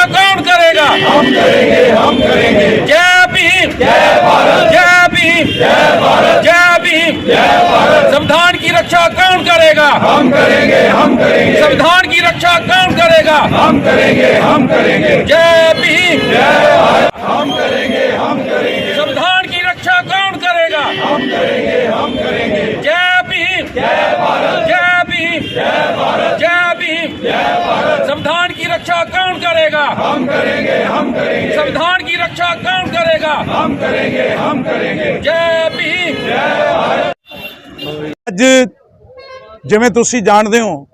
रक्षा कौन करेगा? हम करेंगे हम करेंगे। जय भीम। जय भारत। जय भीम। जय भारत। जय भीम। जय भारत। संविधान की रक्षा कौन करेगा? हम करेंगे हम करेंगे। संविधान की रक्षा कौन करेगा? हम करेंगे हम करेंगे। जय भीम। रक्षा कौन करेगा हम करेंगे हम करेंगे संविधान की रक्षा कौन करेगा हम करेंगे हम करेंगे जय भीम जय ਅੱਜ ਜਿਵੇਂ ਤੁਸੀਂ ਜਾਣਦੇ ਹੋ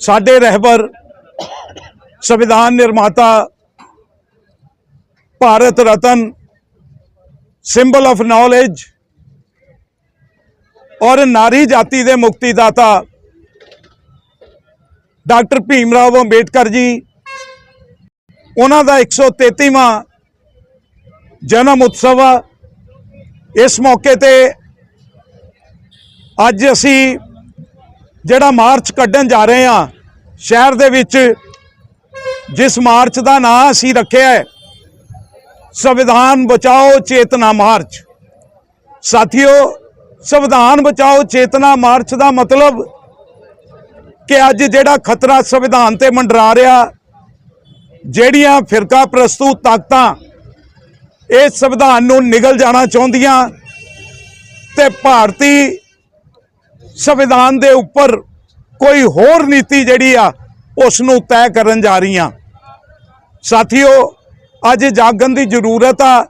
ਸਾਡੇ ਰਹਿਬਰ ਸੰਵਿਧਾਨ ਨਿਰਮਾਤਾ Bharat Ratna symbol of knowledge ਔਰ ਨਾਰੀ ਜਾਤੀ ਦੇ ਮੁਕਤੀ ਦਾਤਾ ਡਾਕਟਰ ਭੀਮ ਰਾਓ ਅੰਬੇਡਕਰ ਜੀ, ਉਹਨਾਂ ਦਾ 133ਵਾਂ ਜਨਮ ਉਤਸਵ ਆ। ਇਸ ਮੌਕੇ ਤੇ ਅੱਜ ਅਸੀਂ ਜਿਹੜਾ ਮਾਰਚ ਕੱਢਣ ਜਾ ਰਹੇ ਹਾਂ, ਸ਼ਹਿਰ ਦੇ ਵਿੱਚ, ਜਿਸ ਮਾਰਚ ਦਾ ਨਾਂ ਅਸੀਂ ਰੱਖਿਆ ਹੈ, ਸੰਵਿਧਾਨ ਬਚਾਓ ਚੇਤਨਾ ਮਾਰਚ। ਸਾਥੀਓ, ਸੰਵਿਧਾਨ ਬਚਾਓ ਚੇਤਨਾ ਮਾਰਚ ਦਾ ਮਤਲਬ ਕਿ ਅੱਜ ਜਿਹੜਾ ਖਤਰਾ ਸੰਵਿਧਾਨ ਤੇ ਮੰਡਰਾ ਰਿਹਾ, ਜਿਹੜੀਆਂ ਫਿਰਕਾ ਪ੍ਰਸਤੂਤ ਤਾਕਤਾਂ ਇਸ ਸੰਵਿਧਾਨ ਨੂੰ ਨਿਗਲ ਜਾਣਾ ਚਾਹੁੰਦੀਆਂ ਤੇ ਭਾਰਤੀ ਸੰਵਿਧਾਨ ਦੇ ਉੱਪਰ ਕੋਈ ਹੋਰ ਨੀਤੀ ਜਿਹੜੀ ਆ ਉਸ ਨੂੰ ਤੈਅ ਕਰਨ ਜਾ ਰਹੀਆਂ। ਸਾਥੀਓ, ਅੱਜ ਜਾਗਣ ਦੀ ਜ਼ਰੂਰਤ ਆ।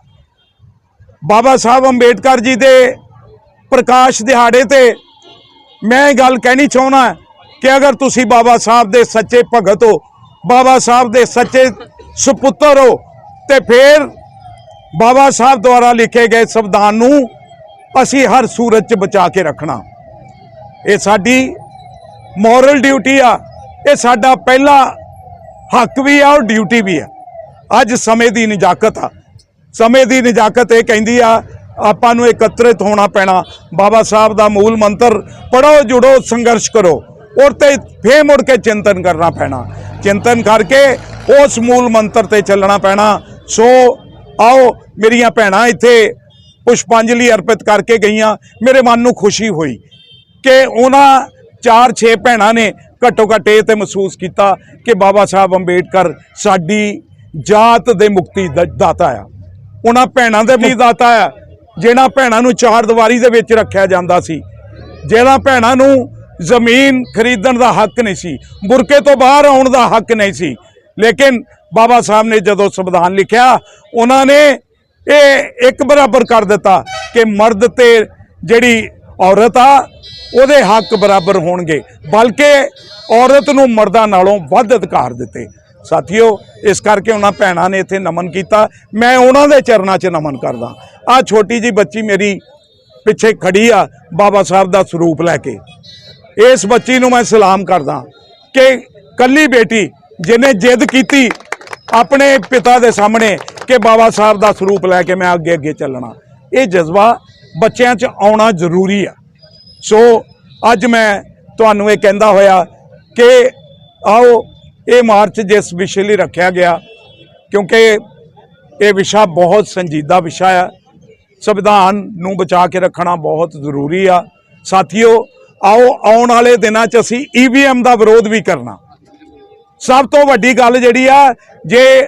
ਬਾਬਾ ਸਾਹਿਬ ਅੰਬੇਡਕਰ ਜੀ ਦੇ ਪ੍ਰਕਾਸ਼ ਦਿਹਾੜੇ ਤੇ ਮੈਂ ਇਹ ਗੱਲ ਕਹਿਣੀ ਚਾਹੁੰਦਾ ਕਿ ਅਗਰ ਤੁਸੀਂ ਬਾਬਾ ਸਾਹਿਬ ਦੇ ਸੱਚੇ ਭਗਤ ਹੋ, ਬਾਬਾ ਸਾਹਿਬ ਦੇ ਸੱਚੇ ਸੁਪੁੱਤਰ ਹੋ, ਤੇ ਫਿਰ ਬਾਬਾ ਸਾਹਿਬ ਦੁਆਰਾ ਲਿਖੇ ਗਏ ਸੰਵਿਧਾਨ ਨੂੰ ਅਸੀਂ ਹਰ ਸੂਰਤ 'ਚ ਬਚਾ ਕੇ ਰੱਖਣਾ। ਇਹ ਸਾਡੀ ਮੋਰਲ ਡਿਊਟੀ ਆ। ਇਹ ਸਾਡਾ ਪਹਿਲਾ ਹੱਕ ਵੀ ਆ ਔਰ ਡਿਊਟੀ ਵੀ ਆ। ਅੱਜ ਸਮੇਂ ਦੀ ਨਜਾਕਤ ਆ। ਸਮੇਂ ਦੀ ਨਜਾਕਤ ਇਹ ਕਹਿੰਦੀ ਆ, ਆਪਾਂ ਨੂੰ ਇਕੱਤਰਿਤ ਹੋਣਾ ਪੈਣਾ। ਬਾਬਾ ਸਾਹਿਬ ਦਾ ਮੂਲ ਮੰਤਰ ਪੜੋ ਜੁੜੋ, ਸੰਘਰਸ਼ ਕਰੋ। ਔਰ ਤੇ ਫੇਰ ਮੁੜ ਕੇ ਚਿੰਤਨ ਕਰਨਾ ਪੈਣਾ। ਚਿੰਤਨ ਕਰਕੇ ਉਸ ਮੂਲ ਮੰਤਰ ਤੇ ਚੱਲਣਾ ਪੈਣਾ। ਸੋ ਆਓ ਮੇਰੀਆਂ ਭੈਣਾਂ ਇੱਥੇ ਪੁਸ਼ਪਾਂਜਲੀ ਅਰਪਿਤ ਕਰਕੇ ਗਈਆਂ। ਮੇਰੇ ਮਨ ਨੂੰ ਖੁਸ਼ੀ ਹੋਈ ਕਿ ਉਹਨਾਂ ਚਾਰ ਛੇ ਭੈਣਾਂ ਨੇ ਘੱਟੋ ਘੱਟ ਇਹ ਤੇ ਮਹਿਸੂਸ ਕੀਤਾ ਕਿ ਬਾਬਾ ਸਾਹਿਬ ਅੰਬੇਡਕਰ ਸਾਡੀ ਜਾਤ ਦੇ ਮੁਕਤੀ ਦਾ, ਦਾਤਾ ਆ। ਉਹਨਾਂ ਭੈਣਾਂ ਦੇ ਵੀ ਦਾਤਾ ਆ। ਜਿਹਨਾਂ ਭੈਣਾਂ ਨੂੰ ਚਾਰ ਦੀਵਾਰੀ ਦੇ ਵਿੱਚ ਰੱਖਿਆ ਜਾਂਦਾ ਸੀ। ਜਿਹਨਾਂ ਭੈਣਾਂ ਨੂੰ ਜ਼ਮੀਨ ਖਰੀਦਣ ਦਾ ਹੱਕ ਨਹੀਂ ਸੀ, ਬੁਰਕੇ ਤੋਂ ਬਾਹਰ ਆਉਣ ਦਾ ਹੱਕ ਨਹੀਂ ਸੀ। ਲੇਕਿਨ ਬਾਬਾ ਸਾਹਿਬ ਨੇ ਜਦੋਂ ਸੰਵਿਧਾਨ ਲਿਖਿਆ, ਉਹਨਾਂ ਨੇ ਇਹ ਇੱਕ ਬਰਾਬਰ ਕਰ ਦਿੱਤਾ ਕਿ ਮਰਦ ਤੇ ਜਿਹੜੀ ਔਰਤ ਆ, ਉਹਦੇ ਹੱਕ ਬਰਾਬਰ ਹੋਣਗੇ, ਬਲਕਿ ਔਰਤ ਨੂੰ ਮਰਦਾਂ ਨਾਲੋਂ ਵੱਧ ਅਧਿਕਾਰ ਦਿੱਤੇ। ਸਾਥੀਓ, ਇਸ ਕਰਕੇ ਉਹਨਾਂ ਭੈਣਾਂ ਨੇ ਇੱਥੇ ਨਮਨ ਕੀਤਾ। ਮੈਂ ਉਹਨਾਂ ਦੇ ਚਰਨਾਂ 'ਚ ਨਮਨ ਕਰਦਾ। ਆ ਛੋਟੀ ਜੀ ਬੱਚੀ ਮੇਰੀ ਪਿੱਛੇ ਖੜੀ ਆ, ਬਾਬਾ ਸਾਹਿਬ ਦਾ ਸਰੂਪ ਲੈ ਕੇ। ਇਸ ਬੱਚੀ ਨੂੰ ਮੈਂ ਸਲਾਮ ਕਰਦਾ ਕਿ ਕੱਲੀ ਬੇਟੀ ਜਿਹਨੇ ਜਿੱਦ ਕੀਤੀ ਆਪਣੇ ਪਿਤਾ ਦੇ ਸਾਹਮਣੇ ਕਿ ਬਾਬਾ ਸਾਹਿਬ ਦਾ ਸਰੂਪ ਲੈ ਕੇ ਮੈਂ ਅੱਗੇ ਅੱਗੇ ਚੱਲਣਾ। ਇਹ ਜਜ਼ਬਾ ਬੱਚਿਆਂ 'ਚ ਆਉਣਾ ਜ਼ਰੂਰੀ ਆ। ਸੋ ਅੱਜ ਮੈਂ ਤੁਹਾਨੂੰ ਇਹ ਕਹਿੰਦਾ ਹੋਇਆ ਕਿ ਆਓ ਇਹ ਮਾਰਚ ਜਿਸ ਵਿਸ਼ੇ ਲਈ ਰੱਖਿਆ ਗਿਆ, ਕਿਉਂਕਿ ਇਹ ਵਿਸ਼ਾ ਬਹੁਤ ਸੰਜੀਦਾ ਵਿਸ਼ਾ ਆ। ਸੰਵਿਧਾਨ ਨੂੰ ਬਚਾ ਕੇ ਰੱਖਣਾ ਬਹੁਤ ਜ਼ਰੂਰੀ ਆ। ਸਾਥੀਓ ਆਓ, ਆਉਣ ਵਾਲੇ ਦਿਨਾਂ 'ਚ ਅਸੀਂ ਈਵੀਐਮ ਦਾ ਵਿਰੋਧ ਵੀ ਕਰਨਾ। ਸਭ ਤੋਂ ਵੱਡੀ ਗੱਲ ਜਿਹੜੀ ਆ, ਜੇ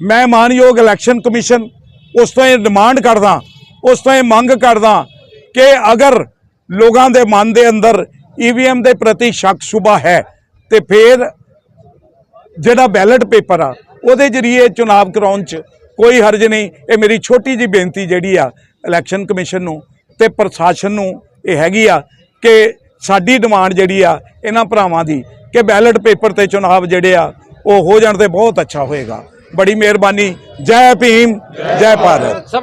ਮੈਂ ਮਾਨਯੋਗ ਇਲੈਕਸ਼ਨ ਕਮਿਸ਼ਨ ਉਸ ਤੋਂ ਇਹ ਡਿਮਾਂਡ ਕਰਦਾ, ਉਸ ਤੋਂ ਇਹ ਮੰਗ ਕਰਦਾ ਕਿ ਅਗਰ ਲੋਕਾਂ ਦੇ ਮਨ ਦੇ ਅੰਦਰ ਈਵੀਐਮ ਦੇ ਪ੍ਰਤੀ ਸ਼ੱਕ ਸ਼ੁਬਾ ਹੈ, ਤੇ ਫਿਰ ਜਿਹੜਾ ਬੈਲਟ ਪੇਪਰ ਆ, ਉਹਦੇ ਜਰੀਏ ਚੁਣਾਵ ਕਰਾਉਣ ਚ ਕੋਈ ਹਰਜ ਨਹੀਂ। ਇਹ ਮੇਰੀ ਛੋਟੀ ਜੀ ਬੇਨਤੀ ਜਿਹੜੀ ਆ ਇਲੈਕਸ਼ਨ ਕਮਿਸ਼ਨ ਨੂੰ ਤੇ ਪ੍ਰਸ਼ਾਸਨ ਨੂੰ ਇਹ ਹੈਗੀ ਆ ਕਿ ਸਾਡੀ ਡਿਮਾਂਡ ਜਿਹੜੀ ਆ ਇਹਨਾਂ ਭਰਾਵਾਂ ਦੀ, ਕਿ ਬੈਲਟ ਪੇਪਰ ਤੇ ਚੁਣਾਵ ਜਿਹੜੇ ਆ, ਉਹ ਹੋ ਜਾਣ ਤੇ ਬਹੁਤ ਅੱਛਾ ਹੋਏਗਾ। ਬੜੀ ਮਿਹਰਬਾਨੀ। ਜੈ ਭੀਮ, ਜੈ ਭਾਰਤ।